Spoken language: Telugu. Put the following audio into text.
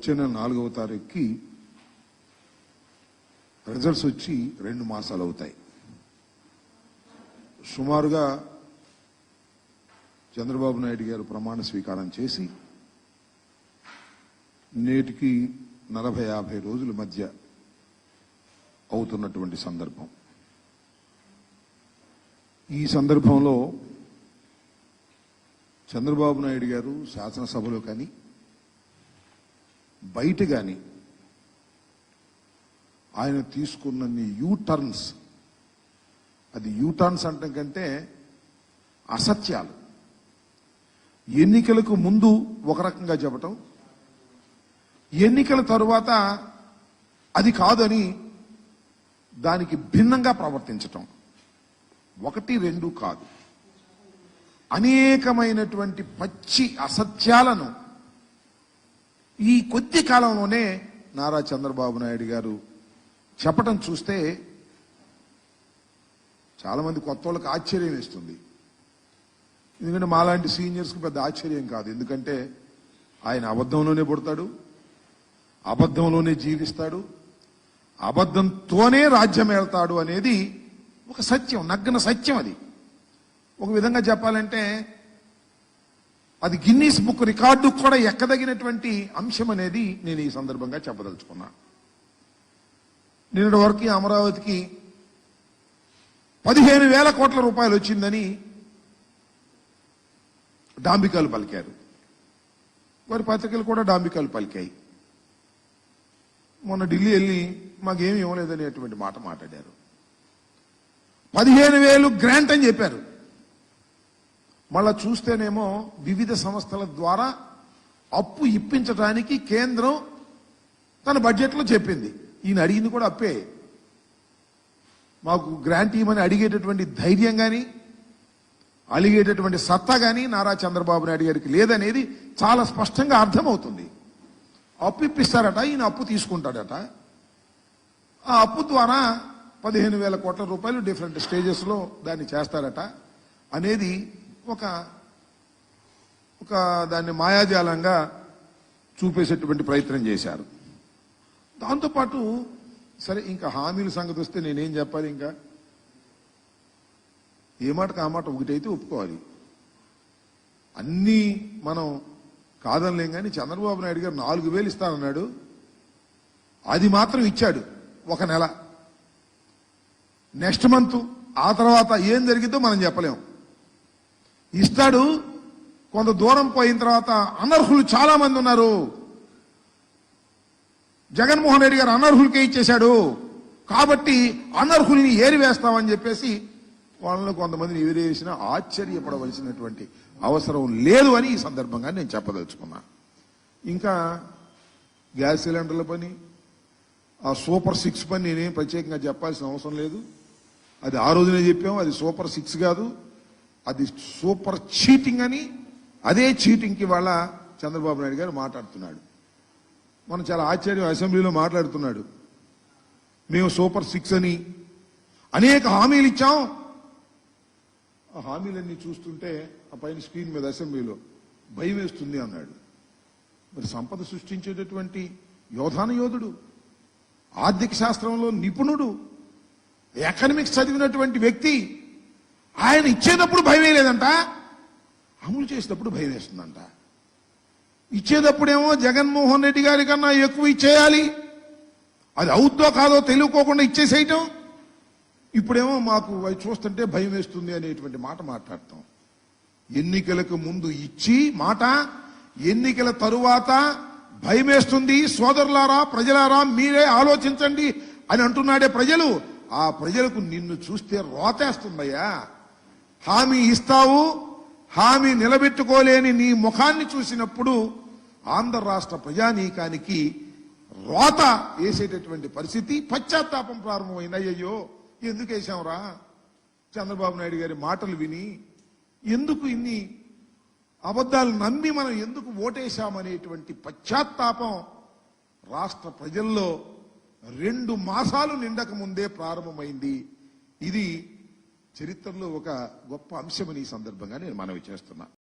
వచ్చిన నాలుగవ తారీఖుకి రిజల్ట్స్ వచ్చి రెండు మాసాలు అవుతాయి. సుమారుగా చంద్రబాబు నాయుడు గారు ప్రమాణ స్వీకారం చేసి నేటికి నలభై యాభై రోజుల మధ్య అవుతున్నటువంటి సందర్భం. ఈ సందర్భంలో చంద్రబాబు నాయుడు గారు శాసనసభలో కానీ బయట కానీ ఆయన తీసుకున్నన్ని యూ టర్న్స్ అది యూ టర్న్స్ అంటం కంటే అసత్యాలు. ఎన్నికలకు ముందు ఒక రకంగా చెప్పటం ఎన్నికల తరువాత అది కాదని దానికి భిన్నంగా ప్రవర్తించటం. ఒకటి రెండు కాదు. అనేకమైనటువంటి పచ్చి అసత్యాలను ఈ కొద్ది కాలంలోనే నారా చంద్రబాబు నాయుడు గారు చెప్పటం చూస్తే చాలామంది కొత్త వాళ్ళకి ఆశ్చర్యం వేస్తుంది. ఎందుకంటే మాలాంటి సీనియర్స్కి పెద్ద ఆశ్చర్యం కాదు. ఎందుకంటే ఆయన అబద్ధంలోనే పుడతాడు అబద్ధంలోనే జీవిస్తాడు అబద్ధంతోనే రాజ్యం వెళ్తాడు అనేది ఒక సత్యం నగ్న సత్యం అది. ఒక విధంగా చెప్పాలంటే అది గిన్నీస్ బుక్ రికార్డు కూడా ఎక్కదగినటువంటి అంశం అనేది నేను ఈ సందర్భంగా చెప్పదలుచుకున్నా. నిన్నటి వరకు అమరావతికి పదిహేను వేల కోట్ల రూపాయలు వచ్చిందని డాంబికాలు పలికారు. వారి పత్రికలు కూడా డాంబికాలు పలికాయి. మొన్న ఢిల్లీ వెళ్ళి మాకేమి ఇవ్వలేదనేటువంటి మాట మాట్లాడారు. పదిహేను వేలు గ్రాంట్ అని చెప్పారు. మళ్ళా చూస్తేనేమో వివిధ సంస్థల ద్వారా అప్పు ఇప్పించడానికి కేంద్రం తన బడ్జెట్లో చెప్పింది. ఈయన అడిగింది కూడా అప్పే. మాకు గ్రాంట్ ఇవ్వమని అడిగేటటువంటి ధైర్యం కానీ అలిగేటటువంటి సత్తా కానీ నారా చంద్రబాబు నాయుడు గారికి లేదనేది చాలా స్పష్టంగా అర్థమవుతుంది. అప్పు ఇప్పిస్తారట ఈయన అప్పు తీసుకుంటాడట. ఆ అప్పు ద్వారా పదిహేను వేల కోట్ల రూపాయలు డిఫరెంట్ స్టేజెస్లో దాన్ని చేస్తారట. అనేది ఒక ఒక దాన్ని మాయాజాలంగా చూపేసేటువంటి ప్రయత్నం చేశారు. దాంతోపాటు సరే ఇంకా హామీల సంగతి వస్తే నేనేం చెప్పాలి ఇంకా? ఏ మాటకు ఆ మాట ఒకటైతే ఒప్పుకోవాలి. అన్నీ మనం కాదనలేం కానీ చంద్రబాబు నాయుడు గారు నాలుగు వేలు ఇస్తానన్నాడు. అది మాత్రం ఇచ్చాడు ఒక నెల. నెక్స్ట్ మంత్ ఆ తర్వాత ఏం జరిగిందో మనం చెప్పలేం. ఇస్తాడు. కొంత దూరం పోయిన తర్వాత అనర్హులు చాలా మంది ఉన్నారు. జగన్మోహన్ రెడ్డి గారు అనర్హులకే ఇచ్చేశాడు. కాబట్టి అనర్హుల్ని ఏరివేస్తామని చెప్పేసి వాళ్ళని కొంతమందిని ఎదిరేసినా ఆశ్చర్యపడవలసినటువంటి అవసరం లేదు అని ఈ సందర్భంగా నేను చెప్పదలుచుకున్నా. ఇంకా గ్యాస్ సిలిండర్ల పని ఆ సూపర్ సిక్స్ పని నేనేం ప్రత్యేకంగా చెప్పాల్సిన అవసరం లేదు. అది ఆ రోజునే చెప్పాము అది సూపర్ సిక్స్ కాదు. అది సూపర్ చీటింగ్ అని అదే చీటింగ్కి వాళ్ళ చంద్రబాబు నాయుడు గారు మాట్లాడుతున్నాడు. మనం చాలా ఆశ్చర్యం అసెంబ్లీలో మాట్లాడుతున్నాడు. మేము సూపర్ సిక్స్ అని అనేక హామీలు ఇచ్చాం. ఆ హామీలన్నీ చూస్తుంటే ఆ పైన స్క్రీన్ మీద అసెంబ్లీలో భయం వేస్తుంది అన్నాడు. మరి సంపద సృష్టించేటటువంటి యోధాన యోధుడు ఆర్థిక శాస్త్రంలో నిపుణుడు ఎకనమిక్స్ చదివినటువంటి వ్యక్తి ఆయన ఇచ్చేటప్పుడు భయం లేదంట అమలు చేసేటప్పుడు భయం వేస్తుందంట. ఇచ్చేటప్పుడేమో జగన్మోహన్ రెడ్డి గారి కన్నా ఎక్కువ ఇచ్చేయాలి. అది అవుద్దో కాదో తెలియకోకుండా ఇచ్చేసేయటం. ఇప్పుడేమో మాకు అవి చూస్తుంటే భయం వేస్తుంది అనేటువంటి మాట మాట్లాడతాం. ఎన్నికలకు ముందు ఇచ్చి మాట ఎన్నికల తరువాత భయం వేస్తుంది. సోదరులారా ప్రజలారా మీరే ఆలోచించండి అని అంటున్నాడే ప్రజలు. ఆ ప్రజలకు నిన్ను చూస్తే రోతేస్తుందయ్యా. హామీ ఇస్తావు హామీ నిలబెట్టుకోలేని నీ ముఖాన్ని చూసినప్పుడు ఆంధ్ర రాష్ట్ర ప్రజానీకానికి రోత వేసేటటువంటి పరిస్థితి పశ్చాత్తాపం ప్రారంభమైంది. అయ్యయ్యో ఎందుకు వేసాంరా చంద్రబాబు నాయుడు గారి మాటలు విని ఎందుకు ఇన్ని అబద్ధాలు నమ్మి మనం ఎందుకు ఓటేశామనేటువంటి పశ్చాత్తాపం రాష్ట్ర ప్రజల్లో రెండు మాసాలు నిండక ముందే ప్రారంభమైంది. ఇది చరిత్రలో ఒక గొప్ప అంశమని ఈ సందర్భంగా నేను మనవి చేస్తున్నా.